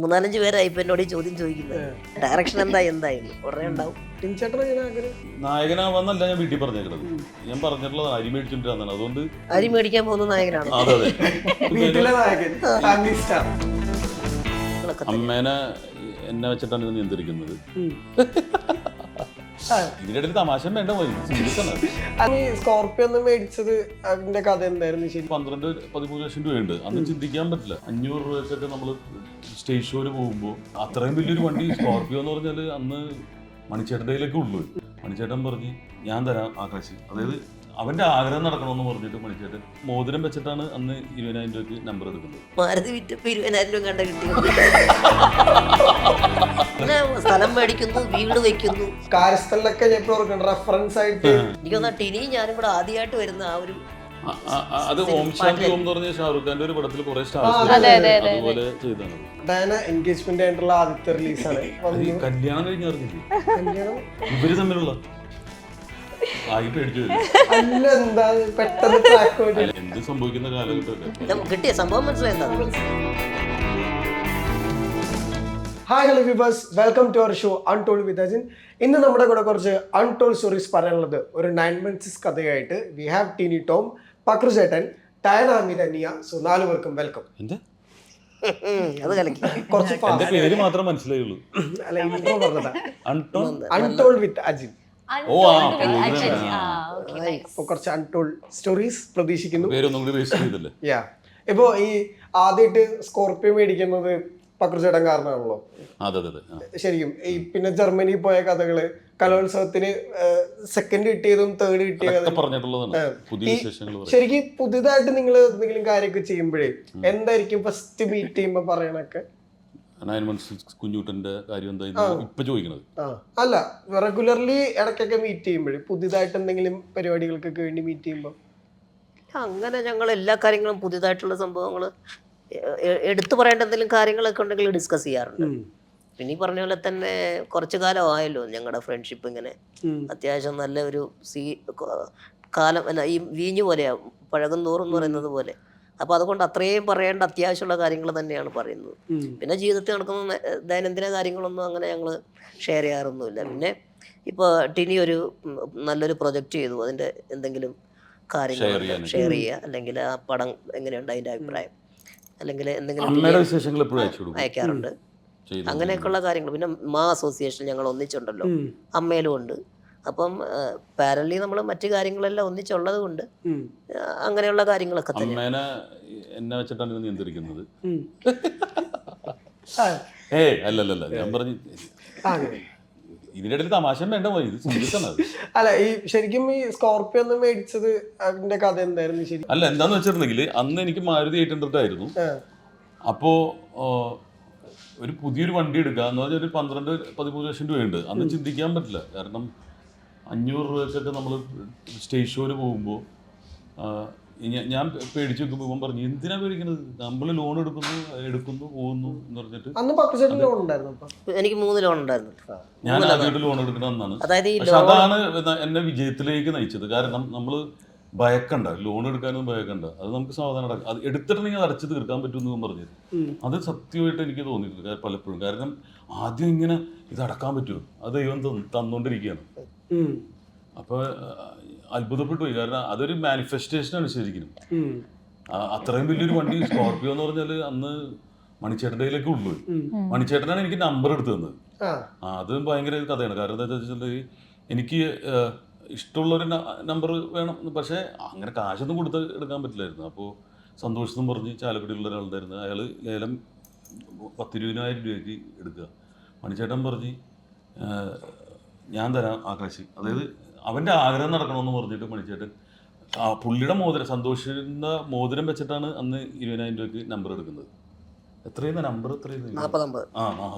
മൂന്നാലഞ്ച് പേരായി ഇപ്പൊ എന്നോട് ഈ ചോദ്യം ചോദിക്കുന്നത്. ഡയറക്ഷൻ എന്താ എന്തായിരുന്നു? ഉടനെ ഉണ്ടാവും. നായകനാവാന്നല്ല ഞാൻ വീട്ടിൽ ഞാൻ പറഞ്ഞിട്ടുള്ളത് അരി മേടിച്ചോണ്ടിരുന്നതാണ്. അതുകൊണ്ട് അരി മേടിക്കാൻ പോകുന്ന നായകനാണ്. അതെ അതെ. അമ്മേനെ എന്നെ വെച്ചിട്ടാണ് ഇത് നിയന്ത്രിക്കുന്നത്. ആ. ഇതിനിടയിൽ തമാശ വേണ്ട സ്കോർപ്പിയോ ഒന്ന് മേടിച്ചത് അതിന്റെ കഥ എന്തായിരുന്നു ശരി? പന്ത്രണ്ട് പതിമൂന്ന് ലക്ഷം രൂപയുണ്ട്. അന്ന് ചിന്തിക്കാൻ പറ്റില്ല. അഞ്ഞൂറ് രൂപയ്ക്കൊക്കെ നമ്മൾ സ്റ്റേജ് ഷോയിൽ പോകുമ്പോൾ അത്രയും വലിയൊരു വണ്ടി സ്കോർപ്പിയോ എന്ന് പറഞ്ഞാൽ അന്ന് മണിച്ചേട്ടന്റെ ഉള്ളൂ ഉള്ളു. മണിച്ചേട്ടൻ പറഞ്ഞ് ഞാൻ തരാം ആകാശ്. അതായത് അവന്റെ ആഗ്രഹം നടക്കണമെന്ന് പറഞ്ഞിട്ട് മണിച്ചേട്ടൻ മോതിരം വെച്ചിട്ടാണ് അന്ന് ഇരുപതിനായിരം രൂപയ്ക്ക് നമ്പർ എടുക്കുന്നത്. മാരുതി വിറ്റപ്പോ ഇരുപതിനായിരം രൂപ കണ്ട കിട്ടിയത് സ്ഥലം മേടിക്കുന്നു വീട് വെക്കുന്നു. കാര്യസ്ഥലിലൊക്കെ ഞാൻ ഇപ്പൊ ഓർക്കണം റെഫറൻസ് ആയിട്ട് എനിക്ക് ടിനി ഞാനും കൂടെ ആദ്യമായിട്ട് വരുന്ന ആ ഒരു അത് ഓം ശാന്തി ഓം എന്ന് പറഞ്ഞ ഷാറുഖ് ഖാന്റെ ഒരു പടത്തിൽ കുറെ സ്റ്റാർസ് അതെ, അതെ, അതെ, അതുപോലെ ചെയ്താണ് ഡയന എൻഗേജ്മെന്റ് ആയിട്ടുള്ള ആദ്യത്തെ റിലീസാണ് ആണ്. ഈ കല്യാണം കഴിഞ്ഞ് അറിഞ്ഞില്ലേ? ഇവർ തമ്മിലുള്ള. അല്ല എന്താ പെട്ടെന്ന് ട്രാക്ക് അല്ല, എന്ത് സംഭവിക്കുന്ന കിട്ടിയ സംഭവം hi hello vibes welcome to our show untold with Ajin ഇന്ന് നമ്മുടെ കൂടെ കുറച്ച് അൺടോൾ സ്റ്റോറീസ് പറയാനുള്ളത്. ഒരു നയൻ മിനിറ്റ്സ് കഥയായിട്ട് വി ഹാവ് ടീനി ടോം പക്രു ചേട്ടൻ ടയൻ അമീർ അനിയ സോ നാലു പേർക്കും വെൽക്കം കുറച്ച് പേര് മാത്രം മനസ്സിലായുള്ളൂ. അല്ല ഇൻട്രോ പറഞ്ഞതാ. അൺടോൾ അൺടോൾഡ് വിത്ത് അജിൻ അപ്പോൾ കുറച്ച് അൺടോൾഡ് സ്റ്റോറീസ് പ്രതീക്ഷിക്കുന്നു. പേരൊന്നും കൂടി വേസ്റ്റ് ചെയ്തല്ലേ യാ ഇപ്പോ ഈ ആദ്യമായിട്ട് സ്കോർപ്പിയോ മേടിക്കുന്നത് പക്രു കാരണമാണല്ലോ അതെ അതെ അതെ ശരിക്കും ഈ പിന്നെ ജർമ്മനി പോയ കഥകൾ കലോത്സവത്തിന് സെക്കൻഡ് കിട്ടിയതും തേർഡ് കിട്ടിയതും. കഥ പറഞ്ഞിട്ടുള്ളതാണ് പുതിയ വിശേഷങ്ങൾ ശരിക്കും പുതിയതായിട്ട് നിങ്ങൾ എന്തെങ്കിലും കാര്യമൊക്കെ ചെയ്യുമ്പോഴേ എന്തായിരിക്കും ഫസ്റ്റ് മീറ്റ് ചെയ്യുമ്പോ പറയണൊക്കെ നയൻ കാര്യം ഇപ്പൊ ചോദിക്കണത്? അല്ല റെഗുലർലി ഇടയ്ക്കൊക്കെ മീറ്റ് ചെയ്യുമ്പോഴേ പുതിയതായിട്ട് എന്തെങ്കിലും പരിപാടികൾക്കൊക്കെ വേണ്ടി മീറ്റ് ചെയ്യുമ്പോൾ അങ്ങനെ ഞങ്ങൾ എല്ലാ കാര്യങ്ങളും പുതിയതായിട്ടുള്ള സംഭവങ്ങൾ എടുത്തു പറയേണ്ട എന്തെങ്കിലും കാര്യങ്ങളൊക്കെ ഉണ്ടെങ്കിൽ ഡിസ്കസ് ചെയ്യാറുണ്ട്. പിന്നെ ഈ പറഞ്ഞ പോലെ തന്നെ കുറച്ചു കാലമായല്ലോ ഞങ്ങളുടെ ഫ്രണ്ട്ഷിപ്പ് ഇങ്ങനെ. അത്യാവശ്യം നല്ല ഒരു സീ കാലം അല്ല ഈ വീഞ്ഞു പോലെയാ പഴകും തോറും എന്ന് പറയുന്നത് പോലെ. അപ്പോൾ അതുകൊണ്ട് അത്രയും പറയേണ്ട അത്യാവശ്യമുള്ള കാര്യങ്ങൾ തന്നെയാണ് പറയുന്നത്. പിന്നെ ജീവിതത്തിൽ നടക്കുന്ന ദൈനംദിന കാര്യങ്ങളൊന്നും അങ്ങനെ ഞങ്ങൾ ഷെയർ ചെയ്യാറൊന്നുമില്ല. പിന്നെ ഇപ്പോൾ ടിനി ഒരു നല്ലൊരു പ്രൊജക്റ്റ് ചെയ്തു. അതിന്റെ എന്തെങ്കിലും കാര്യങ്ങൾ ഷെയർ ചെയ്യുക. അല്ലെങ്കിൽ ആ പടം എങ്ങനെയുണ്ട് അതിന്റെ അഭിപ്രായം. അല്ലെങ്കിൽ എന്തെങ്കിലും അയക്കാറുണ്ട്. അങ്ങനെയൊക്കെയുള്ള കാര്യങ്ങൾ. പിന്നെ മാ അസോസിയേഷൻ ഞങ്ങൾ ഒന്നിച്ചുണ്ടല്ലോ. അമ്മയിലും ഉണ്ട്. അപ്പം പാരലി നമ്മൾ മറ്റു കാര്യങ്ങളെല്ലാം ഒന്നിച്ചുള്ളത് കൊണ്ട് അങ്ങനെയുള്ള കാര്യങ്ങളൊക്കെ തന്നെ. എന്നെ വെച്ചിട്ടാണ് നിയന്ത്രിക്കുന്നത്. ആ ഏ അല്ലല്ലല്ല ഞാൻ പറഞ്ഞു ഇതിനിടയിൽ തമാശ വേണ്ട പോയി അല്ല ഈ ശരിക്കും ഈ സ്കോർപ്പിയോ ഒന്ന് മേടിച്ചത് അതിന്റെ കഥ എന്തായിരുന്നു ശരി? അല്ല എന്താന്ന് വെച്ചിട്ടുണ്ടെങ്കിൽ അന്ന് എനിക്ക് മാരുതി എയ്റ്റ് ഹൺഡ്രഡ് ആയിരുന്നു. അപ്പോ ഒരു പുതിയൊരു വണ്ടി എടുക്കുക എന്ന് പറഞ്ഞാൽ ഒരു പന്ത്രണ്ട് പതിമൂന്ന് ലക്ഷം രൂപയുണ്ട്. അന്ന് ചിന്തിക്കാൻ പറ്റില്ല. കാരണം അഞ്ഞൂറ് രൂപയ്ക്കൊക്കെ നമ്മൾ സ്റ്റേജ് ഷോയിൽ പോകുമ്പോൾ ഞാൻ പേടിച്ചു വെക്കുമ്പോൾ ഇവൻ പറഞ്ഞു എന്തിനാ പേടിക്കുന്നത് നമ്മൾ ലോൺ എടുക്കുന്നു എടുക്കുന്നു പോകുന്നു എന്ന് പറഞ്ഞിട്ട് അന്ന് ലോൺ ഉണ്ടായിരുന്നു അപ്പൊ. എനിക്ക് മൂന്ന് ലോൺ ഉണ്ടായിരുന്നു. ഞാൻ ആദ്യമായിട്ട് ലോൺ അതായത് ഈ പക്ഷെ അതാണ് എന്നെ വിജയത്തിലേക്ക് നയിച്ചത്. കാരണം നമ്മൾ ഭയക്കണ്ട. ലോൺ എടുക്കാനൊന്നും ഭയക്കണ്ട. അത് നമുക്ക് സാവധാനം അടക്കാം അത് എടുത്തിട്ടുണ്ടെങ്കിൽ അത് അടച്ചു തീർക്കാൻ പറ്റുമെന്ന് പറഞ്ഞു അത് സത്യമായിട്ട് എനിക്ക് തോന്നിയിട്ടുണ്ട്. പലപ്പോഴും. കാരണം ആദ്യം ഇങ്ങനെ ഇത് അടക്കാൻ പറ്റുമോ? അത് ദൈവം തന്നുകൊണ്ടിരിക്കുകയാണ്. അപ്പോൾ അത്ഭുതപ്പെട്ടു പോയി. കാരണം അതൊരു മാനിഫെസ്റ്റേഷനാണ് ശരിക്കും. ഉം. ആ, അത്രയും വലിയൊരു വണ്ടി സ്കോർപ്പിയോ എന്ന് പറഞ്ഞാൽ അന്ന് മണിച്ചേട്ടന്റെ കയ്യിലൊക്കെ ഉള്ളു മണിച്ചേട്ടനാണ് എനിക്ക് നമ്പർ എടുത്തു തന്നത് ആ അത് ഭയങ്കര കഥയാണ്. കാരണം എന്താ വെച്ചാൽ എനിക്ക് ഇഷ്ടമുള്ളൊരു നമ്പർ വേണം. പക്ഷേ അങ്ങനെ കാശൊന്നും കൊടുത്ത് എടുക്കാൻ പറ്റില്ലായിരുന്നു. അപ്പോൾ സന്തോഷം പറഞ്ഞ് ചാലക്കുടിയിലുള്ള ഒരാളുണ്ടായിരുന്നു. അയാൾ ലേലം പത്തിരുപതിനായിരം രൂപയ്ക്ക് എടുക്കുക. മണിച്ചേട്ടൻ പറഞ്ഞ് ഞാൻ തരാം ആകാശ്. അതായത് അവന്റെ ആഗ്രഹം നടക്കണമെന്ന് പറഞ്ഞിട്ട് മണിച്ചേട്ടൻ ആ പുള്ളിയുടെ മോതിരം സന്തോഷിക്കുന്ന മോതിരം വെച്ചിട്ടാണ് അന്ന് ഇരുപതിനായിരം രൂപയ്ക്ക് നമ്പർ എടുക്കുന്നത്. എത്രയാണ് നമ്പർ എത്രയാണ് നാൽപ്പത്തൊമ്പത് ആ ആ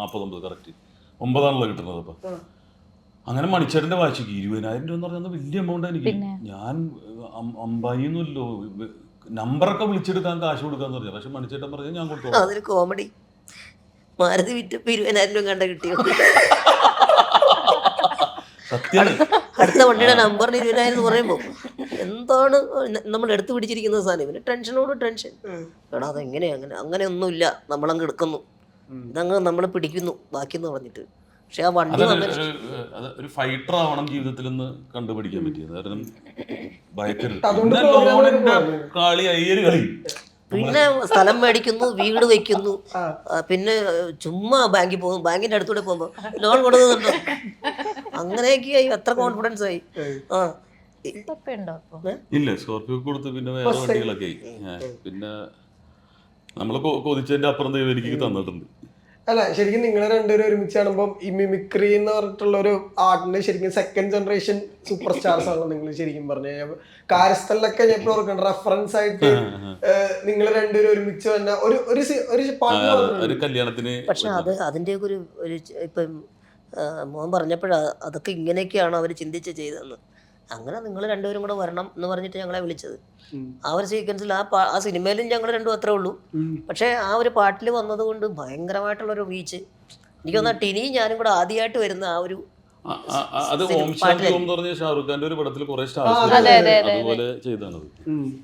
നാൽപ്പത്തൊമ്പത് കറക്റ്റ് ഒമ്പതാണല്ലോ കിട്ടുന്നത് അപ്പം. അങ്ങനെ മണിച്ചേട്ടന്റെ വാശിക്ക് ഇരുപതിനായിരം രൂപ എന്ന് പറഞ്ഞാൽ വലിയ എമൗണ്ട് എനിക്ക് ഞാൻ അമ്പായിന്നല്ലോ നമ്പറൊക്കെ വിളിച്ചെടുക്കാൻ കാശ് കൊടുക്കാന്ന് പറഞ്ഞു. പക്ഷെ മണിച്ചേട്ടൻ പറഞ്ഞു ഞാൻ കൊടുത്തു അതൊരു കോമഡി മാരുതി വിറ്റപ്പ് ഇരുപതിനായിരം രൂപ കണ്ട സത്യാണ് അടുത്ത വണ്ടിയുടെ നമ്പറിന് ഇരുപതിനായിരം എന്ന് പറയുമ്പോൾ എന്താണ് നമ്മൾ എടുത്തു പിടിച്ചിരിക്കുന്ന സാധനം? ഇവന് ടെൻഷനോട് ടെൻഷൻ എടാ അതെങ്ങനെയാ അങ്ങനെ അങ്ങനെയൊന്നുമില്ല. നമ്മളങ്ങ് എടുക്കുന്നു. ഇതങ്ങ് നമ്മൾ പിടിക്കുന്നു. ബാക്കിയെന്ന് പറഞ്ഞിട്ട്. പക്ഷെ ആ വണ്ടി ഒരു- അത് ഒരു ഫൈറ്റർ ആവണം ജീവിതത്തിൽ നിന്ന് കണ്ടുപിടിക്കാൻ പറ്റിയത്. കാരണം ഭയക്കരുത്. കളി അയ്യര് കളി. പിന്നെ സ്ഥലം മേടിക്കുന്നു വീട് വെക്കുന്നു. പിന്നെ ചുമ്മാ ബാങ്കിൽ പോകും ബാങ്കിന്റെ അടുത്തൂടെ പോകുമ്പോ ലോൺ കൊടുക്കുന്നുണ്ടോ? അങ്ങനെയൊക്കെയായി എത്ര കോൺഫിഡൻസ് ആയി. ആ? ഇല്ല സ്കോർപിയോ കൊടുത്ത് പിന്നെ വേറെ വണ്ടികളൊക്കെ പിന്നെ നമ്മൾ കൊതിച്ചതിന്റെ അപ്പുറം ദൈവം എനിക്ക് തന്നിട്ടുണ്ട്. അല്ല ശരിക്കും നിങ്ങൾ രണ്ടുപേരും ഒരുമിച്ച് കാണുമ്പോൾ ഈ മിമിക്രി എന്ന് പറഞ്ഞിട്ടുള്ള ഒരു ആർട്ടിന്റെ ശരിക്കും സെക്കൻഡ് ജനറേഷൻ സൂപ്പർ സ്റ്റാർസ് ആണ് നിങ്ങൾ ശരിക്കും പറഞ്ഞു. കഴിഞ്ഞാൽ കാര്യസ്ഥലിലൊക്കെ ഞാൻ ഇപ്പോൾ ഓർക്കണം റെഫറൻസ് ആയിട്ട് നിങ്ങൾ രണ്ടുപേരും ഒരുമിച്ച് തന്നെ ഒരു ഒരു ഒരു കല്യാണത്തിന് പക്ഷെ അത് അതിന്റെ ഒരു ഒരു ഇപ്പം മോഹൻ മോൻ പറഞ്ഞപ്പോഴാ അതൊക്കെ ഇങ്ങനെയൊക്കെയാണ് അവർ ചിന്തിച്ച് ചെയ്തതെന്ന്. അങ്ങനെ നിങ്ങൾ രണ്ടുപേരും കൂടെ വരണം എന്ന് പറഞ്ഞിട്ട് ഞങ്ങളെ വിളിച്ചത്. ആ ഒരു സീക്വൻസിൽ ആ ആ സിനിമയിലും ഞങ്ങൾ രണ്ടും അത്രേ ഉള്ളൂ. പക്ഷേ ആ ഒരു പാട്ടിൽ വന്നതുകൊണ്ട് ഭയങ്കരമായിട്ടുള്ളൊരു റീച്ച് എനിക്ക് തോന്നുന്നു ടിനിയും ഞാനും കൂടെ ആദ്യമായിട്ട് വരുന്ന ആ ഒരു അത് ഓം ശാന്തി ഓം എന്ന് പറഞ്ഞ ഷാറുഖ് ഖാന്റെ ഒരു പടത്തിൽ കുറെ സ്റ്റാർസ് അതെ, അതെ, അതെ. അതുപോലെ ചെയ്താണത്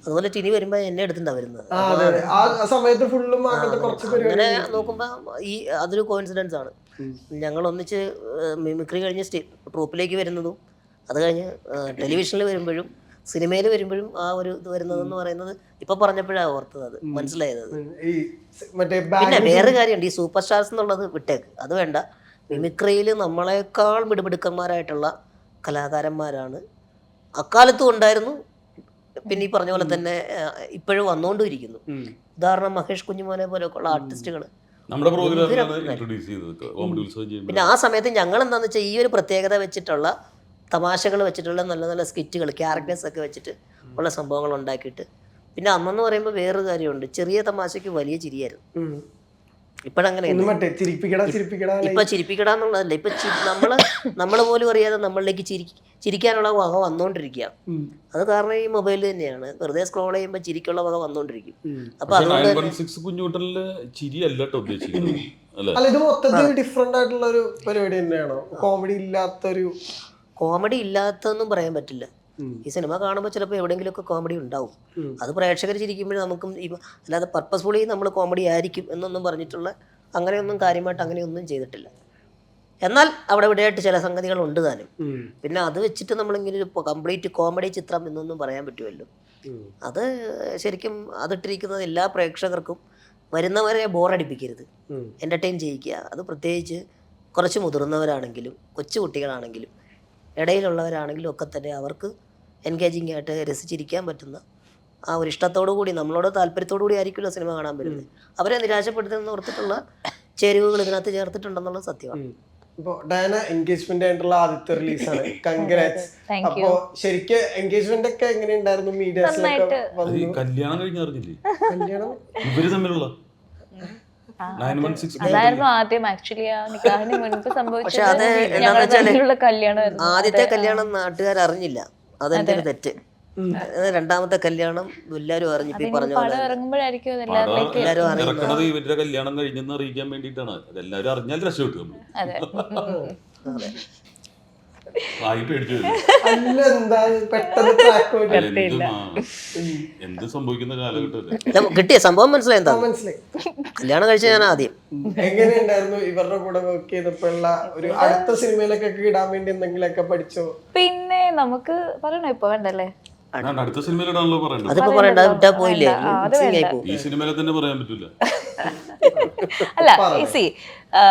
അതുപോലെ ടിനി വരുമ്പോൾ എന്നെ എടുത്തിട്ടാ വരുന്നത്. അങ്ങനെ പരിപാടി നോക്കുമ്പോൾ ഈ അതൊരു കോയിൻസിഡൻസ് ആണ്. ഞങ്ങൾ ഒന്നിച്ച് മിമിക്രി കഴിഞ്ഞ് ട്രൂപ്പിലേക്ക് വരുന്നതും അത് കഴിഞ്ഞ് ടെലിവിഷനിൽ വരുമ്പോഴും സിനിമയിൽ വരുമ്പോഴും ആ ഒരു ഇത് വരുന്നതെന്ന് പറയുന്നത് ഇപ്പൊ പറഞ്ഞപ്പോഴാണ് ഓർത്തത് അത് മനസ്സിലായത്. അത്. ഈ മറ്റേ പിന്നെ വേറെ കാര്യമുണ്ട് ഈ സൂപ്പർ സ്റ്റാർസ് എന്നുള്ളത് വിട്ടേക്ക്. അത് വേണ്ട. മിമിക്രിയിൽ നമ്മളെക്കാൾ മിടുമിടുക്കന്മാരായിട്ടുള്ള കലാകാരന്മാരാണ്. അക്കാലത്തും ഉണ്ടായിരുന്നു പിന്നെ ഈ പറഞ്ഞ പോലെ തന്നെ ഇപ്പോഴും വന്നുകൊണ്ടിരിക്കുന്നു ഉദാഹരണം മഹേഷ് കുഞ്ഞുമോനെ പോലെയൊക്കെ ഉള്ള ആർട്ടിസ്റ്റുകൾ പിന്നെ ആ സമയത്ത് ഞങ്ങൾ എന്താണെന്ന് വെച്ചാൽ ഈ ഒരു പ്രത്യേകത വെച്ചിട്ടുള്ള തമാശകൾ വെച്ചിട്ടുള്ള നല്ല നല്ല സ്കിറ്റുകൾ ക്യാരക്ടേഴ്സ് ഒക്കെ വെച്ചിട്ട് ഉള്ള സംഭവങ്ങൾ ഉണ്ടാക്കിയിട്ട്. പിന്നെ അന്നെന്ന് പറയുമ്പോൾ വേറൊരു കാര്യമുണ്ട്. ചെറിയ തമാശയ്ക്ക് വലിയ ചിരിയായിരുന്നു. ഇപ്പഴങ്ങനെ ഇപ്പൊ ചിരിപ്പിക്കടാ ചിരിപ്പിക്കടാ ഇപ്പൊ നമ്മൾ നമ്മൾ നമ്മൾ പോലും അറിയാതെ നമ്മളിലേക്ക് ചിരി ചിരിക്കാനുള്ള വക വന്നുകൊണ്ടിരിക്കുക അത് കാരണം ഈ മൊബൈൽ തന്നെയാണ്. വെറുതെ സ്ക്രോൾ ചെയ്യുമ്പോൾ ചിരിക്കുള്ള വക വന്നോണ്ടിരിക്കും. അപ്പൊ അതുകൊണ്ട് നയൻ വൺ ചിരി അല്ല കേട്ടോ ഉദ്ദേശിക്കുന്നത്. അല്ല? ഇത് മൊത്തത്തിൽ ഡിഫറെന്റ് ആയിട്ടുള്ള ഒരു പരിപാടി തന്നെയാണോ? കോമഡി ഇല്ലാത്തൊരു കോമഡി ഇല്ലാത്തതെന്നും പറയാൻ പറ്റില്ല. ഈ സിനിമ കാണുമ്പോൾ ചിലപ്പോൾ എവിടെയെങ്കിലുമൊക്കെ കോമഡി ഉണ്ടാവും. അത് പ്രേക്ഷകർ ചിരിക്കുമ്പോൾ നമുക്കും അല്ലാതെ പർപ്പസ്ഫുള്ളി നമ്മൾ കോമഡി ആയിരിക്കും എന്നൊന്നും പറഞ്ഞിട്ടുള്ള അങ്ങനെയൊന്നും കാര്യമായിട്ട് അങ്ങനെയൊന്നും ചെയ്തിട്ടില്ല. എന്നാൽ അവിടെ ഇവിടെയായിട്ട് ചില സംഗതികൾ ഉണ്ട് താനും. പിന്നെ അത് വെച്ചിട്ട് നമ്മളിങ്ങനെ ഒരു കംപ്ലീറ്റ് കോമഡി ചിത്രം എന്നൊന്നും പറയാൻ പറ്റുമല്ലോ. അത് ശരിക്കും അതിട്ടിരിക്കുന്നത് എല്ലാ പ്രേക്ഷകർക്കും വരുന്നവരെ ബോറടിപ്പിക്കരുത്. എന്റർടൈൻ ചെയ്യിക്കുക. അത് പ്രത്യേകിച്ച് കുറച്ച് മുതിർന്നവരാണെങ്കിലും കൊച്ചു കുട്ടികളാണെങ്കിലും ഇടയിലുള്ളവരാണെങ്കിലും ഒക്കെ തന്നെ അവർക്ക് എൻഗേജിങ് ആയിട്ട് രസിച്ചിരിക്കാൻ പറ്റുന്ന ആ ഒരു ഇഷ്ടത്തോടു കൂടി നമ്മളോട് താല്പര്യത്തോടു കൂടി ആയിരിക്കുമല്ലോ സിനിമ കാണാൻ വരുന്നത്. അവരെ നിരാശപ്പെടുത്തുന്ന ഓർത്തിട്ടുള്ള ചേരുവകൾ ഇതിനകത്ത് ചേർത്തിട്ടുണ്ടെന്നുള്ള സത്യമാണ്. ഇപ്പൊ ഡയന എൻഗേജ്മെന്റ് ആയിട്ടുള്ള ആദ്യത്തെ റിലീസാണ് കൺഗ്രാറ്റ്സ് അപ്പോ ശരിക്ക് എൻഗേജ്മെന്റ് ഒക്കെ എങ്ങനെയുണ്ടായിരുന്നു? മീഡിയസിലൊക്കെ കല്യാണം കഴിഞ്ഞറിഞ്ഞില്ലേ കല്യാണം? ഇവർ തമ്മിലുള്ള അതായിരുന്നു ആദ്യം. ആക്ച്വലി ആ നിക്കാഹിന് മുൻപ് സംഭവിച്ചത് വെച്ചാൽ ആദ്യത്തെ കല്യാണം നാട്ടുകാർ അറിഞ്ഞില്ല. അതെന്റെ ഒരു തെറ്റ്. രണ്ടാമത്തെ കല്യാണം എല്ലാരും അറിഞ്ഞു പറഞ്ഞ ഇറങ്ങുമ്പോഴായിരിക്കും ഇവരുടെ കല്യാണം കഴിഞ്ഞെന്ന് അറിയിക്കാൻ വേണ്ടിയിട്ടാണ്. അറിഞ്ഞാൽ രക്ഷപ്പെട്ടു അതെ അതെ. ആയി പേടിച്ചു പോയി. അല്ല എന്താ പെട്ടെന്ന് ട്രാക്ക് അല്ല, എന്ത് സംഭവിക്കുന്ന കാലഘട്ടമല്ലേ? കിട്ടിയ സംഭവം മനസ്സിലായി എന്താ? മനസ്സിലായി. കല്യാണം കഴിച്ച ഞാൻ ആദ്യം. എങ്ങനെയുണ്ടായിരുന്നു? ഇവരുടെ കൂടെ വർക്ക് ചെയ്തപ്പോഴുള്ള ഒരു അടുത്ത സിനിമയിലൊക്കെ ഇടാൻ വേണ്ടി എന്തെങ്കിലുമൊക്കെ പഠിച്ചോ? പിന്നെ നമുക്ക് പറയണോ? ഇപ്പൊ വേണ്ടല്ലേ? ഞാൻ അടുത്ത സിനിമയിലിടാണല്ലോ പറയണ്ടത് അതിപ്പോ പറയണ്ട വിട്ടാ പോയില്ലേ? വേണ്ട, ആ, അത് മിക്സിംഗ് ആയി പോകും ഈ സിനിമയിലെ തന്നെ പറയാൻ പറ്റൂല. അല്ല സി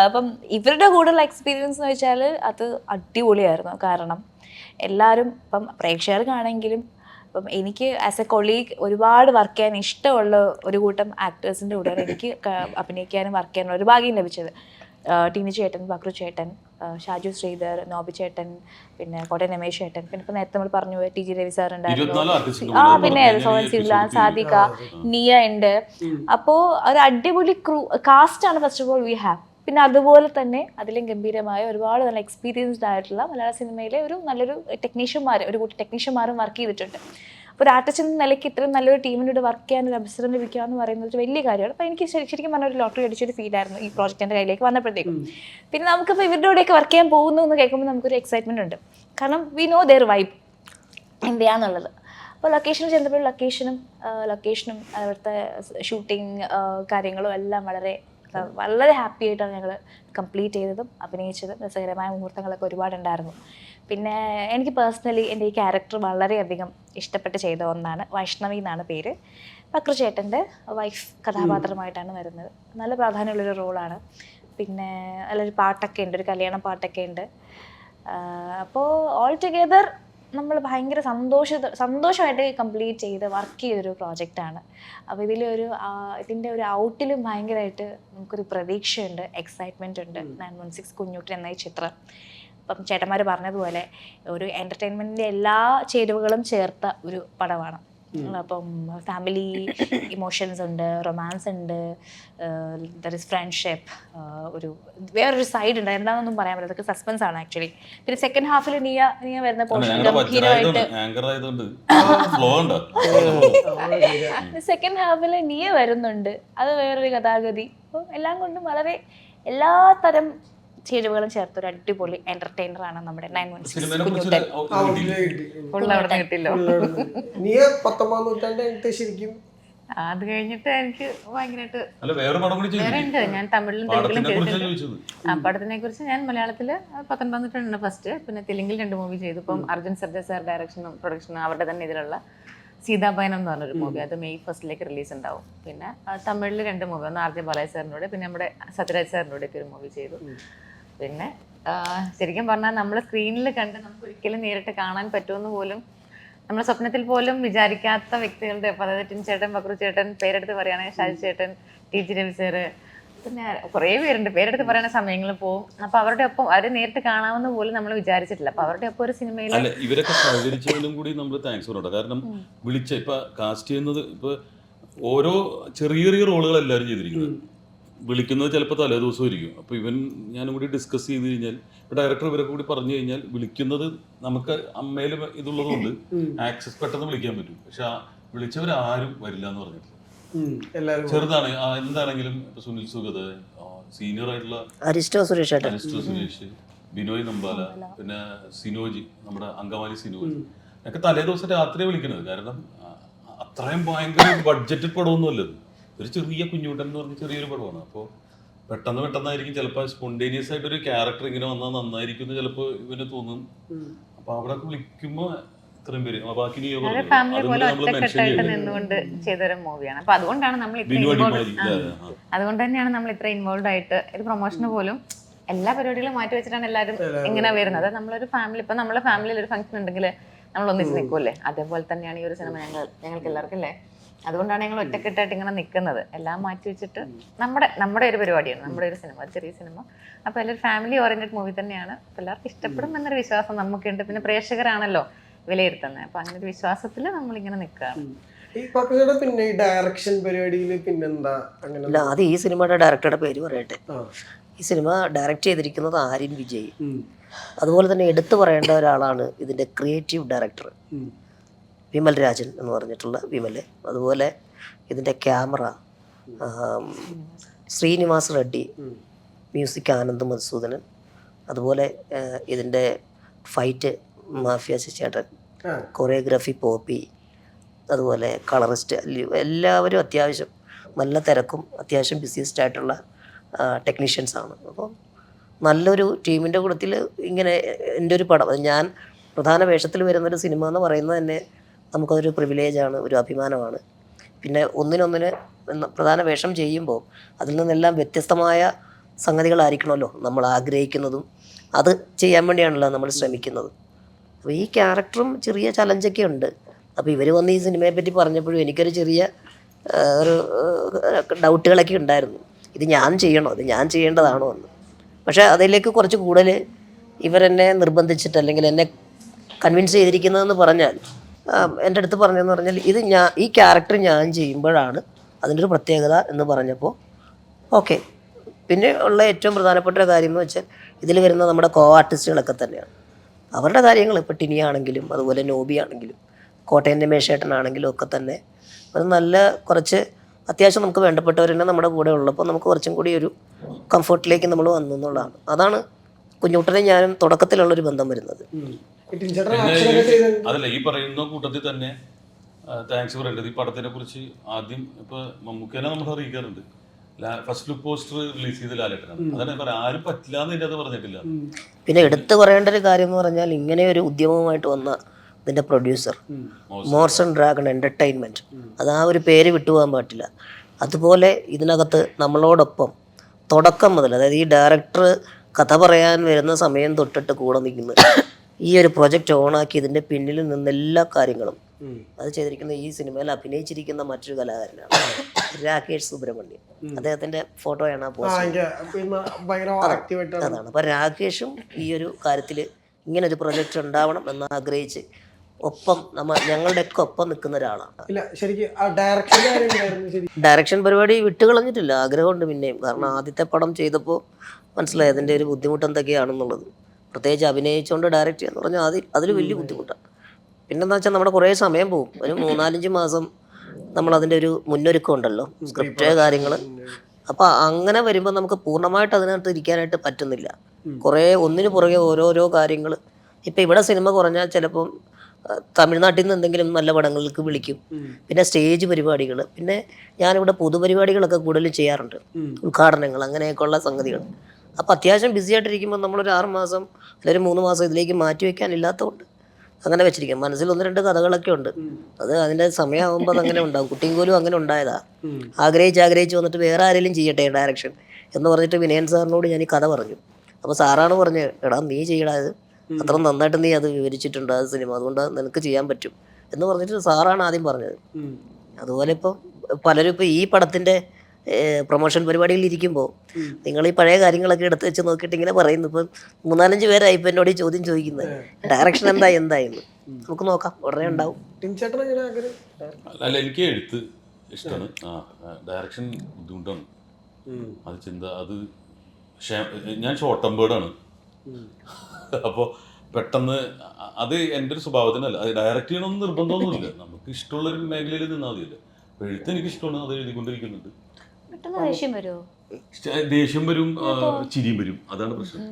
അപ്പം ഇവരുടെ കൂടെയുള്ള എക്സ്പീരിയൻസ് എന്ന് വെച്ചാൽ അത് അടിപൊളിയായിരുന്നു. കാരണം എല്ലാവരും ഇപ്പം പ്രേക്ഷകർക്കാണെങ്കിലും അപ്പം എനിക്ക് ആസ് എ കൊളീഗ് ഒരുപാട് വർക്ക് ചെയ്യാൻ ഇഷ്ടമുള്ള ഒരു കൂട്ടം ആക്ടേഴ്സിന്റെ കൂടെ എനിക്ക് അഭിനയിക്കാനും വർക്ക് ചെയ്യാനും ഒരു ഭാഗ്യം ലഭിച്ചത്. ടീനി ചേട്ടൻ ബക്രു ചേട്ടൻ ഷാജു ശ്രീധർ നോബി ചേട്ടൻ പിന്നെ കോട്ടയം രമേശ് ചേട്ടൻ. പിന്നെ ഇപ്പം നേരത്തെ നമ്മൾ പറഞ്ഞു ടി ജി രവി സാർ ഉണ്ടായിരുന്നു. ആ പിന്നെ സോഹൻ സിവിലാൻ സാദിക നിയ ഉണ്ട്. അപ്പോൾ ഒരു അടിപൊളി ക്രൂ കാസ്റ്റ് ആണ് first of all we have പിന്നെ അതുപോലെ തന്നെ അതിലും ഗംഭീരമായ ഒരുപാട് നല്ല എക്സ്പീരിയൻസ്ഡ് ആയിട്ടുള്ള മലയാള സിനിമയിലെ ഒരു നല്ലൊരു ടെക്നീഷ്യന്മാർ ഒരു കൂട്ടി ടെക്നീഷ്യന്മാരും വർക്ക് ചെയ്തിട്ടുണ്ട്. ഒരു ആർട്ടിസ്റ്റ് എന്ന നിലയ്ക്ക് ഇത്രയും നല്ലൊരു ടീമിനോട് വർക്ക് ചെയ്യാൻ ഒരു അവസരം ലഭിക്കുക എന്ന് പറയുന്നത് ഒരു വലിയ കാര്യമാണ്. അപ്പോൾ എനിക്ക് ശരിക്കും പറഞ്ഞ ഒരു ലോട്ടറി അടിച്ചൊരു ഫീലായിരുന്നു ഈ പ്രോജക്റ്റ് എന്റെ കയ്യിലേക്ക് വന്നപ്പോഴത്തേക്കും. പിന്നെ നമുക്കിപ്പോൾ ഇവരുടെ കൂടെയൊക്കെ വർക്ക് ചെയ്യാൻ പോകുന്നു എന്ന് കേൾക്കുമ്പോൾ നമുക്കൊരു എക്സൈറ്റ്മെന്റ് ഉണ്ട്. കാരണം വി നോ ദെയർ വൈബ് എന്തിയാന്നുള്ളത് അപ്പോൾ ലൊക്കേഷനിൽ ചെന്നപ്പോൾ ലൊക്കേഷനും ലൊക്കേഷനും അവിടുത്തെ ഷൂട്ടിങ് കാര്യങ്ങളും എല്ലാം വളരെ വളരെ ഹാപ്പി ആയിട്ടാണ് ഞങ്ങൾ കംപ്ലീറ്റ് ചെയ്തതും അഭിനയിച്ചതും. രസകരമായ മുഹൂർത്തങ്ങളൊക്കെ ഒരുപാടുണ്ടായിരുന്നു. പിന്നെ എനിക്ക് പേഴ്സണലി എന്റെ ഈ ക്യാരക്ടർ വളരെയധികം ഇഷ്ടപ്പെട്ട് ചെയ്ത ഒന്നാണ് വൈഷ്ണവി എന്നാണ് പേര്. പക്രുചേട്ടന്റെ വൈഫ് കഥാപാത്രമായിട്ടാണ് വരുന്നത്. നല്ല പ്രാധാന്യമുള്ളൊരു റോളാണ് പിന്നെ നല്ലൊരു പാട്ടൊക്കെ ഉണ്ട് ഒരു കല്യാണ പാട്ടൊക്കെ ഉണ്ട്. അപ്പോൾ ഓൾ ടുഗെദർ നമ്മൾ ഭയങ്കര സന്തോഷ സന്തോഷമായിട്ട് കംപ്ലീറ്റ് ചെയ്ത് വർക്ക് ചെയ്തൊരു പ്രോജക്റ്റാണ് അപ്പോൾ ഇതിലൊരു ഇതിന്റെ ഒരു ഔട്ടിലും ഭയങ്കരമായിട്ട് നമുക്കൊരു പ്രതീക്ഷയുണ്ട് എക്സൈറ്റ്മെന്റ് ഉണ്ട്. നയൻ വൺ സിക്സ് കുഞ്ഞുട്ടി എന്ന ഈ ചിത്രം. അപ്പം ചേട്ടന്മാർ പറഞ്ഞതുപോലെ ഒരു എന്റർടൈൻമെന്റിന്റെ എല്ലാ ചേരുവകളും ചേർത്ത ഒരു പടമാണ്. അപ്പം ഫാമിലി ഇമോഷൻസ് ഉണ്ട് റൊമാൻസ് ഉണ്ട് ദർ ഇസ് ഫ്രണ്ട്ഷിപ്പ് ഒരു വേറൊരു സൈഡ് ഉണ്ട്. എന്താണെന്നൊന്നും പറയാൻ പറ്റില്ല. അതൊക്കെ സസ്പെൻസ് ആണ് ആക്ച്വലി പിന്നെ സെക്കൻഡ് ഹാഫിൽ നീയ നീയ വരുന്ന പോർഷൻ ഹീറോ ആങ്കർ ആയതുകൊണ്ട് ഫ്ലോ ഉണ്ടോ. സെക്കൻഡ് ഹാഫിൽ നീയ വരുന്നുണ്ട്. അത് വേറൊരു കഥാഗതി അപ്പം എല്ലാം കൊണ്ടും വളരെ എല്ലാ തരം ചേരുവകളും ചേർത്ത് ഒരു അടിപൊളി എന്റർടൈനർ ആണ് നമ്മുടെ നയൻ വൺ സിക്സ് നീ പത്തൊമ്പതാം നൂറ്റാണ്ട് ശരിക്കും? അത് കഴിഞ്ഞിട്ട് എനിക്ക് ഭയങ്കരമായിട്ട് അല്ല വേറെ ഉണ്ട് ഞാൻ തമിഴിലും തെലുങ്കിലും കേട്ടിട്ടുണ്ട്. ചെയ്തിട്ടുണ്ട് ആ പടത്തിനെ കുറിച്ച് ഞാൻ മലയാളത്തിൽ പത്തൊൻപത് നൂറ്റാണ്ട് ഫസ്റ്റ് പിന്നെ തെലുങ്കിൽ രണ്ട് മൂവി ചെയ്തു. ഇപ്പം അർജുൻ സർജ സാർ ഡയറക്ഷനും പ്രൊഡക്ഷനും അവരുടെ തന്നെ ഇതിലുള്ള സീതാഭയനം എന്ന് പറഞ്ഞൊരു മൂവി അത് മെയ് ഫസ്റ്റിലേക്ക് റിലീസ് ഉണ്ടാവും. പിന്നെ തമിഴിൽ രണ്ട് മൂവി ഒന്ന് ആർ ജെ ബാലയ സാറിനോട് പിന്നെ നമ്മുടെ സത്യരാജ് സാറിനോട് ഒക്കെ ഒരു മൂവി ചെയ്തു. പിന്നെ ശരിക്കും പറഞ്ഞാൽ നമ്മൾ സ്ക്രീനിൽ കണ്ട് നമുക്ക് ഒരിക്കലും നേരിട്ട് കാണാൻ പറ്റുമെന്ന് പോലും നമ്മൾ സ്വപ്നത്തിൽ പോലും വിചാരിക്കാത്ത വ്യക്തികളുടെ അതായത് ടിൻ ചേട്ടൻ ബക്രു ചേട്ടൻ പേരെടുത്ത് പറയുകയാണെങ്കിൽ ഷാജി ചേട്ടൻ ടി ജി രവി സാറ് പിന്നെ കുറേ പേരുണ്ട്. പേരെടുത്ത് പറയുന്ന സമയങ്ങളിൽ പോകും അപ്പൊ അവരുടെ ഒപ്പം അവരെ നേരിട്ട് കാണാമെന്ന് പോലും നമ്മൾ വിചാരിച്ചിട്ടില്ല. അപ്പൊ അവരുടെ ഒപ്പം ഒരു സിനിമയിൽ അല്ല ഇവരൊക്കെ സഹകരിച്ചതിലും കൂടി നമ്മൾ താങ്ക്സ് പറയണം കാരണം വിളിച്ച ഇപ്പൊ കാസ്റ്റ് ചെയ്യുന്നത് ഇപ്പൊ ഓരോ ചെറിയ ചെറിയ റോളുകൾ എല്ലാവരും ചെയ്തിരിക്കുന്നത്. വിളിക്കുന്നത് ചിലപ്പോൾ തലേ ദിവസം ഇരിക്കും അപ്പോൾ ഇവൻ ഞാനും കൂടി ഡിസ്കസ് ചെയ്ത് കഴിഞ്ഞാൽ ഇപ്പോൾ ഡയറക്ടർ ഇവരൊക്കെ കൂടി പറഞ്ഞു കഴിഞ്ഞാൽ വിളിക്കുന്നത് നമുക്ക് അമ്മയിൽ ഇതുള്ളതുകൊണ്ട് ആക്സസ് പെട്ടെന്ന് വിളിക്കാൻ പറ്റും. പക്ഷെ ആ വിളിച്ചവരാരും വരില്ല എന്ന് പറഞ്ഞിട്ടില്ല. ചെറുതാണ്. എന്താണെങ്കിലും ഇപ്പൊ സുനിൽ സുഗത് സീനിയർ ആയിട്ടുള്ള അരിസ്റ്റോ സുരേഷ് അരിസ്റ്റോ സുരേഷ് ബിനോയ് നമ്പാല പിന്നെ സിനോജി നമ്മുടെ അങ്കമാലി സിനോജി. ഒക്കെ തലേ ദിവസം രാത്രി വിളിക്കണത്. കാരണം അത്രയും ഭയങ്കര ബഡ്ജറ്റ് പടമൊന്നും അല്ലത് ഒരു ചെറിയ കുഞ്ഞുട്ടൻ എന്ന് പറഞ്ഞ ചെറിയൊരു പടമാണ്. അപ്പോൾ പെട്ടെന്ന് പെട്ടെന്നായിരിക്കും ചിലപ്പോൾ സ്പോണ്ടേനിയസ് ആയിട്ട് ഒരു ക്യാരക്ടർ ഇങ്ങനെ വന്നാൽ നന്നായിരിക്കും എന്ന് ചിലപ്പോൾ ഇവന് തോന്നും. അപ്പൊ അവിടെ വിളിക്കുമ്പോൾ ഇത്രയും പേര്. ബാക്കി നീ നിന്നുകൊണ്ട് ചെയ്തൊരു മൂവിയാണ് അപ്പൊ അതുകൊണ്ടാണ് നമ്മൾ ഇത്ര. അതുകൊണ്ട് തന്നെയാണ് നമ്മൾ ഇത്ര ഇൻവോൾവ് ആയിട്ട് ഒരു പ്രൊമോഷന് പോലും എല്ലാ പരിപാടികളും മാറ്റി വെച്ചിട്ടാണ് എല്ലാരും ഇങ്ങനെ വരുന്നത്. അതായത് നമ്മളൊരു ഫാമിലി ഇപ്പൊ നമ്മളെ ഫാമിലിയിൽ ഒരു ഫംഗ്ഷൻ ഉണ്ടെങ്കിൽ നമ്മൾ ഒന്നിച്ച് നിൽക്കൂല്ലേ അതേപോലെ തന്നെയാണ് ഈ ഒരു സിനിമ ഞങ്ങൾ ഞങ്ങൾക്ക് എല്ലാവർക്കും അല്ലേ? അതുകൊണ്ടാണ് ഞങ്ങൾ ഒറ്റക്കെട്ടായിട്ട് ഇങ്ങനെ നിൽക്കുന്നത് എല്ലാം മാറ്റി വെച്ചിട്ട് നമ്മുടെ നമ്മുടെ ഒരു പരിപാടിയാണ്. നമ്മുടെ ഒരു സിനിമ ചെറിയ സിനിമ. അപ്പോൾ എല്ലാവരും ഫാമിലി ഓറിയന്റഡ് മൂവി തന്നെയാണ്. അപ്പോൾ എല്ലാവർക്കും ഇഷ്ടപ്പെടും എന്നൊരു വിശ്വാസം നമുക്കുണ്ട്. പിന്നെ പ്രേക്ഷകരാണല്ലോ വിലയിരുത്തുന്നത്. അപ്പോൾ അങ്ങനെ ഒരു വിശ്വാസത്തിൽ നമ്മളിങ്ങനെ നിൽക്കുകയാണ്. പിന്നെ ഈ ഡയറക്ഷൻ പരിപാടിയിൽ പിന്നെന്താ അങ്ങനെ? അല്ല അത് ഈ സിനിമയുടെ ഡയറക്ടറുടെ പേര് പറയട്ടെ. ഈ സിനിമ ഡയറക്റ്റ് ചെയ്തിരിക്കുന്നത് ആര്യൻ വിജയ്. അതുപോലെ തന്നെ എടുത്തു പറയേണ്ട ഒരാളാണ് ഇതിന്റെ ക്രിയേറ്റീവ് ഡയറക്ടർ വിമൽ രാജൻ എന്ന് പറഞ്ഞിട്ടുള്ള വിമൽ അതുപോലെ ഇതിന്റെ ക്യാമറ ശ്രീനിവാസ് റെഡ്ഡി മ്യൂസിക് ആനന്ദ് മധുസൂദനൻ. അതുപോലെ ഇതിന്റെ ഫൈറ്റ് മാഫിയ ചേട്ടൻ കൊറിയോഗ്രാഫി പോപ്പി അതുപോലെ കളറിസ്റ്റ് എല്ലാവരും അത്യാവശ്യം നല്ല തിരക്കും അത്യാവശ്യം ബിസിയസ്റ്റ് ആയിട്ടുള്ള ടെക്നീഷ്യൻസ് ആണ്. അപ്പം നല്ലൊരു ടീമിന്റെ കൂട്ടത്തിൽ ഇങ്ങനെ എന്റെ ഒരു പടം ഞാൻ പ്രധാന വേഷത്തിൽ വരുന്നൊരു സിനിമ എന്ന് പറയുന്നത് തന്നെ നമുക്കതൊരു പ്രിവിലേജാണ് ഒരു അഭിമാനമാണ്. പിന്നെ ഒന്നിനൊന്നിന് പ്രധാന വേഷം ചെയ്യുമ്പോൾ അതിൽ നിന്നെല്ലാം വ്യത്യസ്തമായ സംഗതികളായിരിക്കണമല്ലോ നമ്മൾ ആഗ്രഹിക്കുന്നതും. അത് ചെയ്യാൻ വേണ്ടിയാണല്ലോ നമ്മൾ ശ്രമിക്കുന്നത്. അപ്പോൾ ഈ ക്യാരക്ടറും ചെറിയ ചലഞ്ചൊക്കെ ഉണ്ട്. അപ്പോൾ ഇവർ വന്ന് ഈ സിനിമയെ പറ്റി പറഞ്ഞപ്പോഴും എനിക്കൊരു ചെറിയ ഒരു ഡൗട്ടുകളൊക്കെ ഉണ്ടായിരുന്നു. ഇത് ഞാൻ ചെയ്യണോ? ഇത് ഞാൻ ചെയ്യേണ്ടതാണോ എന്ന്. പക്ഷേ അതിലേക്ക് കുറച്ച് കൂടുതൽ ഇവരെന്നെ നിർബന്ധിച്ചിട്ട് അല്ലെങ്കിൽ എന്നെ കൺവിൻസ് ചെയ്തിരിക്കുന്നതെന്ന് പറഞ്ഞാൽ എന്റെ അടുത്ത് പറഞ്ഞതെന്ന് പറഞ്ഞാൽ ഇത് ഞാൻ ഈ ക്യാരക്ടർ ഞാൻ ചെയ്യുമ്പോഴാണ് അതിന്റെ ഒരു പ്രത്യേകത എന്ന് പറഞ്ഞപ്പോൾ ഓക്കെ. പിന്നെ ഉള്ള ഏറ്റവും പ്രധാനപ്പെട്ട ഒരു കാര്യം എന്ന് വെച്ചാൽ ഇതിൽ വരുന്ന നമ്മുടെ കോ ആർട്ടിസ്റ്റുകളൊക്കെ തന്നെയാണ്. അവരുടെ കാര്യങ്ങൾ ഇപ്പോൾ ടിനിയാണെങ്കിലും അതുപോലെ നോബി ആണെങ്കിലും കോട്ടയം രമേശേട്ടനാണെങ്കിലും ഒക്കെ തന്നെ അത് നല്ല കുറച്ച് അത്യാവശ്യം നമുക്ക് വേണ്ടപ്പെട്ടവർ തന്നെ നമ്മുടെ കൂടെ ഉള്ളപ്പോൾ നമുക്ക് കുറച്ചും കൂടി ഒരു കംഫർട്ടിലേക്ക് നമ്മൾ വന്നു എന്നുള്ളതാണ്. അതാണ് കുഞ്ഞുട്ടനെ ഞാനും തുടക്കത്തിലുള്ളൊരു ബന്ധം വരുന്നത്. അതല്ല ഈ പറയുന്ന കൂട്ടത്തിൽ തന്നെ താങ്ക്സ് പറയേണ്ടത് ഈ പടത്തിനെ കുറിച്ച് ആദ്യം ഇപ്പൊ മമ്മൂക്കേനെ നമ്മൾ അറിയിക്കാറുണ്ട്. ഫസ്റ്റ് ലുക്ക് പോസ്റ്റർ റിലീസ് ചെയ്ത് ലാലേട്ടനാണ്. അതാണ് പറയാം ആരും പറ്റില്ല എന്ന് പറഞ്ഞിട്ടില്ല. പിന്നെ എടുത്തു പറയേണ്ട ഒരു കാര്യം എന്ന് പറഞ്ഞാൽ ഇങ്ങനെ ഒരു ഉദ്യമവുമായിട്ട് വന്ന ഇതിന്റെ പ്രൊഡ്യൂസർ മോർസൺ ഡ്രാഗൺ എന്റർടൈൻമെന്റ് അത് ആ ഒരു പേര് വിട്ടുപോകാൻ പാടില്ല. അതുപോലെ ഇതിനകത്ത് നമ്മളോടൊപ്പം തുടക്കം മുതൽ അതായത് ഈ ഡയറക്ടർ കഥ പറയാൻ വരുന്ന സമയം തൊട്ടിട്ട് കൂടെ നിൽക്കുന്ന. ഈ ഒരു പ്രൊജക്റ്റ് ഓണാക്കി ഇതിന്റെ പിന്നിൽ നിന്ന് എല്ലാ കാര്യങ്ങളും. അത് ചെയ്തിരിക്കുന്ന ഈ സിനിമയിൽ അഭിനയിച്ചിരിക്കുന്ന മറ്റൊരു കലാകാരനാണ് രാകേഷ് സുബ്രഹ്മണ്യം. അദ്ദേഹത്തിന്റെ ഫോട്ടോയാണ് ആ പോസ്റ്റ് അതാണ് അപ്പൊ രാകേഷും ഈ ഒരു കാര്യത്തിൽ ഇങ്ങനെ ഒരു പ്രൊജക്റ്റ് ഉണ്ടാവണം എന്ന് ആഗ്രഹിച്ച് ഒപ്പം നമ്മ ഞങ്ങളുടെയൊക്കെ ഒപ്പം നിൽക്കുന്ന ഒരാളാണ്. ഡയറക്ഷൻ പരിപാടി വിട്ടുകളഞ്ഞിട്ടില്ല. ആഗ്രഹമുണ്ട് പിന്നെയും. കാരണം ആദ്യത്തെ പടം ചെയ്തപ്പോൾ മനസ്സിലായി അതിന്റെ ഒരു ബുദ്ധിമുട്ട് എന്തൊക്കെയാണെന്നുള്ളത്. പ്രത്യേകിച്ച് അഭിനയിച്ചുകൊണ്ട് ഡയറക്റ്റ് ചെയ്യാന്ന് പറഞ്ഞാൽ അതിൽ അതിൽ വലിയ ബുദ്ധിമുട്ടാണ് പിന്നെന്താ വെച്ചാൽ നമ്മുടെ കുറേ സമയം പോകും. ഒരു മൂന്നാലഞ്ച് മാസം നമ്മൾ അതിന്റെ ഒരു മുന്നൊരുക്കം ഉണ്ടല്ലോ സ്ക്രിപ്റ്റ് കാര്യങ്ങൾ അപ്പോൾ അങ്ങനെ വരുമ്പോൾ നമുക്ക് പൂർണമായിട്ട് അതിനകത്ത് ഇരിക്കാനായിട്ട് പറ്റുന്നില്ല. കുറേ ഒന്നിനു പുറകെ ഓരോരോ കാര്യങ്ങൾ ഇപ്പം ഇവിടെ സിനിമ കുറഞ്ഞാൽ ചിലപ്പം തമിഴ്നാട്ടിൽ നിന്ന് എന്തെങ്കിലും നല്ല പടങ്ങൾക്ക് വിളിക്കും. പിന്നെ സ്റ്റേജ് പരിപാടികൾ പിന്നെ ഞാനിവിടെ പൊതുപരിപാടികളൊക്കെ കൂടുതലും ചെയ്യാറുണ്ട്. ഉദ്ഘാടനങ്ങൾ അങ്ങനെയൊക്കെയുള്ള സംഗതികൾ അപ്പോൾ അത്യാവശ്യം ബിസി ആയിട്ടിരിക്കുമ്പോൾ നമ്മളൊരു ആറ് മാസം അല്ലെങ്കിൽ ഒരു മൂന്ന് മാസം ഇതിലേക്ക് മാറ്റി വെക്കാനില്ലാത്തതുകൊണ്ട് അങ്ങനെ വെച്ചിരിക്കും. മനസ്സിൽ ഒന്ന് രണ്ട് കഥകളൊക്കെ ഉണ്ട്. അത് അതിന്റെ സമയമാകുമ്പോൾ അത് അങ്ങനെ ഉണ്ടാകും കുട്ടിയും പോലും അങ്ങനെ ഉണ്ടായതാ. ആഗ്രഹിച്ച് ആഗ്രഹിച്ച് വന്നിട്ട് വേറെ ആരെങ്കിലും ചെയ്യട്ടെ ഡയറക്ഷൻ എന്ന് പറഞ്ഞിട്ട് വിനയൻ സാറിനോട് ഞാൻ ഈ കഥ പറഞ്ഞു. അപ്പോൾ സാറാണ് പറഞ്ഞത് എടാ നീ ചെയ്യടാ ഇത്. അത്ര നന്നായിട്ട് നീ അത് വിവരിച്ചിട്ടുണ്ട് ആ സിനിമ. അതുകൊണ്ട് നിനക്ക് ചെയ്യാൻ പറ്റും. എന്ന് പറഞ്ഞിട്ട് സാറാണ് ആദ്യം പറഞ്ഞത്. അതുപോലെ ഇപ്പം പലരും ഇപ്പോൾ ഈ പടത്തിന്റെ പ്രൊമോഷൻ പരിപാടിയിൽ ഇരിക്കുമ്പോൾ നിങ്ങൾ ഈ പഴയ കാര്യങ്ങളൊക്കെ എടുത്ത് വെച്ച് നോക്കിയിട്ട് ഇങ്ങനെ പറയുന്നു. ഇപ്പം മൂന്നാലഞ്ച് പേരായി ഇപ്പം എന്നോട് ഈ ചോദ്യം ചോദിക്കുന്നത്. ഡയറക്ഷൻ എന്താ എന്തായിരുന്നു നമുക്ക് നോക്കാം. ഉടനെ ഉണ്ടാവും. അല്ല എനിക്ക് എഴുത്ത് ഇഷ്ടമാണ്. ആ ഡയറക്ഷൻ ബുദ്ധിമുട്ടാണ്. അത് ചിന്ത അത് ഞാൻ ഷോർട്ട് ടെമ്പേർഡാണ് അപ്പോൾ പെട്ടെന്ന് അത് എന്റെ ഒരു സ്വഭാവത്തിനല്ല. അത് ഡയറക്റ്റ് ചെയ്യണമെന്ന് നിർബന്ധമൊന്നുമില്ല. നമുക്ക് ഇഷ്ടമുള്ളൊരു മേഖലയിൽ നിന്നാൽ മതിയല്ലേ. അപ്പോൾ എഴുത്ത് എനിക്ക് ഇഷ്ടമാണ് അത് എഴുതിക്കൊണ്ടിരിക്കുന്നുണ്ട്. പെട്ടെന്ന് ദേഷ്യം വരുമോ ദേഷ്യം വരും ചിരിയും വരും. അതാണ് പ്രശ്നം.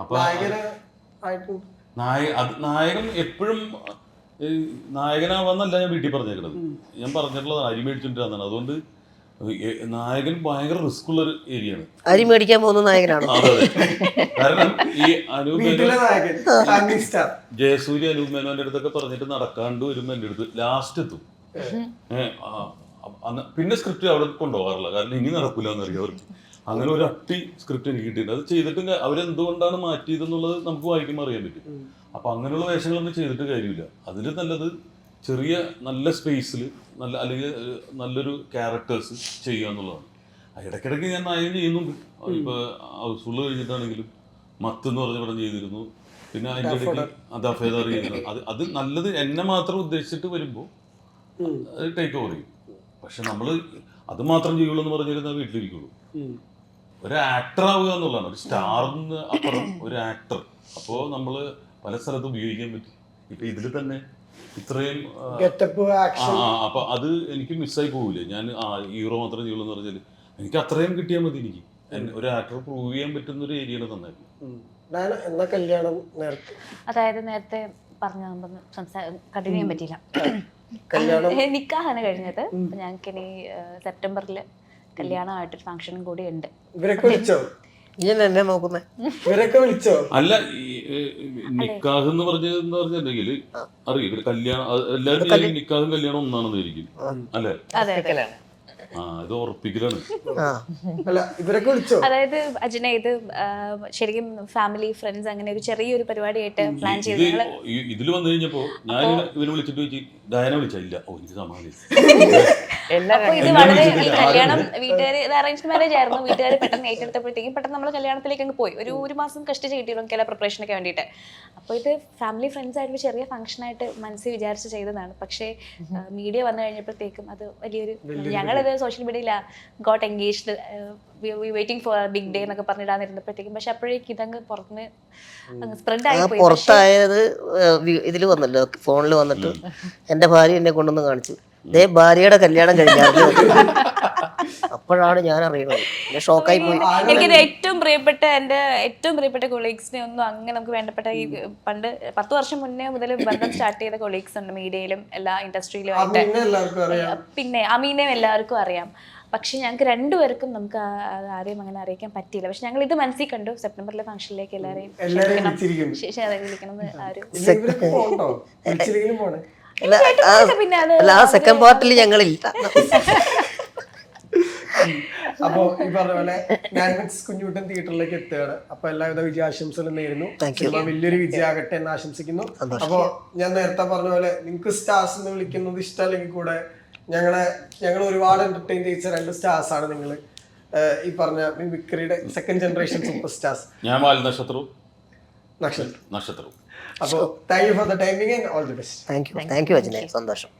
അപ്പൊ നായകൻ എപ്പോഴും നായകനാവാന്നല്ല ഞാൻ വീട്ടിൽ പറഞ്ഞേക്കണത്. ഞാൻ പറഞ്ഞിട്ടുള്ളത് അരി മേടിച്ചോണ്ടിരുന്നതാണ്. അതുകൊണ്ട് നായകൻ ഭയങ്കര റിസ്ക് ഉള്ള ഒരു ഏരിയ ആണ് അരി മേടിക്കാൻ പോകുന്ന നായകനാണ്. കാരണം ഈ അനൂപ് വീട്ടിലെ നായകൻ സ്റ്റാർ. ജയസൂര്യ അനൂപ് മേനോന്റെ അടുത്തൊക്കെ പറഞ്ഞിട്ട് നടക്കാണ്ട് വരുമ്പോ എന്റെ അടുത്ത് ലാസ്റ്റ് എത്തും. അന്ന് പിന്നെ സ്ക്രിപ്റ്റ് അവിടെ കൊണ്ടുപോകാറില്ല. കാരണം ഇനി നടക്കില്ല എന്നറിയാം അവർക്ക്. അങ്ങനെ ഒരു അട്ടി സ്ക്രിപ്റ്റ് എനിക്ക് കിട്ടിയിട്ടുണ്ട്. അത് ചെയ്തിട്ട് അവരെന്തുകൊണ്ടാണ് മാറ്റിയതെന്നുള്ളത് നമുക്ക് വായിക്കുമ്പോൾ അറിയാൻ പറ്റും. അപ്പൊ അങ്ങനെയുള്ള വേഷങ്ങളൊന്നും ചെയ്തിട്ട് കാര്യമില്ല. അതിൽ നല്ലത് ചെറിയ നല്ല സ്പേസിൽ നല്ല അല്ലെങ്കിൽ നല്ലൊരു ക്യാരക്ടേഴ്സ് ചെയ്യുക എന്നുള്ളതാണ്. ഇടയ്ക്കിടയ്ക്ക് ഞാൻ നായകൻ ചെയ്യുന്നുണ്ട്. ഇപ്പൊ ഹൗസ്ഫുൾ കഴിഞ്ഞിട്ടാണെങ്കിലും മത്ത് എന്ന് പറഞ്ഞ പടം ചെയ്തിരുന്നു. പിന്നെ അതിന്റെ ഇടയ്ക്ക് അദാഫേദാർ ചെയ്യുന്നത് അത് അത് നല്ലത് എന്നെ മാത്രം ഉദ്ദേശിച്ചിട്ട് വരുമ്പോൾ ടേക്ക് ഓവർ ചെയ്യും. പക്ഷെ നമ്മൾ അത് മാത്രം ചെയ്യുള്ളൂ എന്ന് പറഞ്ഞിരുന്നാൽ വീട്ടിലിരിക്കുള്ളൂ ഒരു ആക്ടർ ആവുക എന്നുള്ളതാണ്. ഒരു സ്റ്റാറിന് അപ്പുറം ഒരു ആക്ടർ അപ്പോൾ നമ്മൾ പല സ്ഥലത്ത് ഉപയോഗിക്കാൻ പറ്റും. ഇപ്പൊ ഇതിൽ തന്നെ ഇത്രയും അപ്പൊ അത് എനിക്ക് മിസ്സായി പോവില്ലേ. ഞാൻ ആ ഹീറോ മാത്രം ചെയ്യുള്ളൂ എന്ന് പറഞ്ഞാൽ എനിക്ക് അത്രയും കിട്ടിയാൽ മതി എനിക്ക്. ഒരു ആക്ടർ പ്രൂവ് ചെയ്യാൻ പറ്റുന്ന ഒരു ഏരിയയിൽ തന്നായിരുന്നു ഡയന എന്നാ കല്യാണം നേരത്തെ? അതായത് നേരത്തെ പറഞ്ഞ സംസാ കണ്ടിന്യൂ ചെയ്യാൻ പറ്റിയില്ല. കല്യാണം നിക്കാഹാണ് കഴിഞ്ഞത്. ഞങ്ങൾക്ക് ഇനി സെപ്റ്റംബറിൽ കല്യാണമായിട്ടൊരു ഫംഗ്ഷനും കൂടി ഉണ്ട് ഇവരൊക്കെ വിളിച്ചോ? ഇനി എന്നെ നോക്കുന്നേ. ഇവരൊക്കെ വിളിച്ചോ? അല്ല നിക്കാഹ് എന്ന് പറഞ്ഞതെന്ന് പറഞ്ഞിട്ടുണ്ടെങ്കിൽ അറിയാം കല്യാണം എല്ലാവരും നിക്കാഹും കല്യാണം ഒന്നാണെന്നായിരിക്കും. അല്ലേ? ഇത് ഉറപ്പിക്കലാണ്. അല്ല ഇവരൊക്കെ വിളിച്ചോ? അതായത് അജിന ഇത് ആ, ശരിക്കും ഫാമിലി ഫ്രണ്ട്സ് അങ്ങനെ ഒരു ചെറിയൊരു പരിപാടിയായിട്ട് പ്ലാൻ ചെയ്ത് ഇത് ഞങ്ങൾ ഇതിൽ വന്നു കഴിഞ്ഞപ്പോ ഞാൻ ഇവനെ വിളിച്ചിട്ട് ചോദിച്ചു ഡയന വിളിച്ചില്ല ഓ എനിക്ക് സമാധി അപ്പൊ ഇത് വളരെ ഈ കല്യാണം വീട്ടുകാർ ഇത് അറേഞ്ച് മാരേജ് ആയിരുന്നു. വീട്ടുകാർ പെട്ടെന്ന് ഏറ്റെടുത്തപ്പോഴത്തേക്കും പെട്ടെന്ന് നമ്മൾ കല്യാണത്തിലേക്ക് അങ്ങ് പോയി. ഒരു ഒരു മാസം കഷ്ടിച്ച് കിട്ടിയിരുന്നു ചില പ്രിപ്പറേഷനൊക്കെ വേണ്ടിയിട്ട്. അപ്പോൾ ഇത് ഫാമിലി ഫ്രണ്ട്സ് ആയിട്ട് ചെറിയ മനസ്സിൽ വിചാരിച്ച് ചെയ്തതാണ്. പക്ഷേ മീഡിയ വന്നു കഴിഞ്ഞപ്പോഴത്തേക്കും അത് വലിയൊരു ഞങ്ങളിത് സോഷ്യൽ മീഡിയയിൽ got engaged waiting for big day എന്നൊക്കെ പറഞ്ഞിടാന്നിരുന്നപ്പോഴത്തേക്കും പക്ഷെ അപ്പോഴേക്കും ഇതങ്ങ് പുറത്തുനിന്ന് സ്പ്രെഡ് ആയി പോയി. പക്ഷേ പുറത്തായത് ഇതിൽ വന്നല്ലോ ഫോണിൽ വന്നിട്ട് എന്റെ ഭാര്യ എന്നെ കൊണ്ടുവന്ന് കാണിച്ചു. ദേ ഭാര്യയുടെ കല്യാണം കഴിഞ്ഞായിരുന്നു അപ്പോഴാണ് ഞാൻ അറിയുന്നത് ഞാൻ ഷോക്കായി പോയി. എനിക്ക് ഏറ്റവും പ്രിയപ്പെട്ട എന്റെ ഏറ്റവും പ്രിയപ്പെട്ട കൊളീഗ്സിനെ ഒന്നും അങ്ങനെ നമുക്ക് വേണ്ടപ്പെട്ട ഈ പണ്ട് പത്ത് വർഷം മുന്നേ മുതൽ ബന്ധം സ്റ്റാർട്ട് ചെയ്ത കൊളീഗ്സ് ഉണ്ട്. മീഡിയയിലും എല്ലാ ഇൻഡസ്ട്രിയിലും ആയിട്ട്. പിന്നെ എല്ലാവർക്കും അറിയാം. പിന്നെ അമീനെയും എല്ലാവർക്കും അറിയാം. പക്ഷെ ഞങ്ങൾക്ക് രണ്ടുപേർക്കും നമുക്ക് ആരെയും അങ്ങനെ അറിയിക്കാൻ പറ്റിയില്ല. പക്ഷെ ഞങ്ങൾ ഇത് മനസ്സിൽ കണ്ടു. സെപ്റ്റംബറിലെ ഫംഗ്ഷനിലേക്ക് എല്ലാവരെയും വിളിക്കണം ആ ഒരു അല്ല ആ- സെക്കൻഡ് പാർട്ടിൽ ഞങ്ങളില്ല. അപ്പോ ഈ പറഞ്ഞ പോലെ ഡയമണ്ട്സ് കുഞ്ഞുട്ടൻ തിയേറ്ററിലേക്ക് എത്തുകയാണ്. അപ്പൊ എല്ലാവിധ വിജയാശംസകളും നേരുന്നു. സിനിമ വലിയൊരു വിജയമാകട്ടെ എന്ന് ആശംസിക്കുന്നു. അപ്പോ ഞാൻ നേരത്തെ പറഞ്ഞ പോലെ നിങ്ങൾക്ക് സ്റ്റാർസ് എന്ന് വിളിക്കുന്നത് ഇഷ്ടമല്ലെങ്കിൽ കൂടെ ഞങ്ങളെ ഞങ്ങൾ ഒരുപാട് എന്റർടൈൻ ചെയ്യിച്ച രണ്ട് സ്റ്റാർസ് ആണ് നിങ്ങൾ ഈ പറഞ്ഞ മിമിക്രിയുടെ സെക്കൻഡ് ജനറേഷൻ സൂപ്പർ സ്റ്റാർസ് ഞാൻ വാൽ നക്ഷത്രവും നക്ഷത്രം. നക്ഷത്രവും അപ്പോൾ thank you for the timing and all the best thank you thank you അജിനെ സന്തോഷം.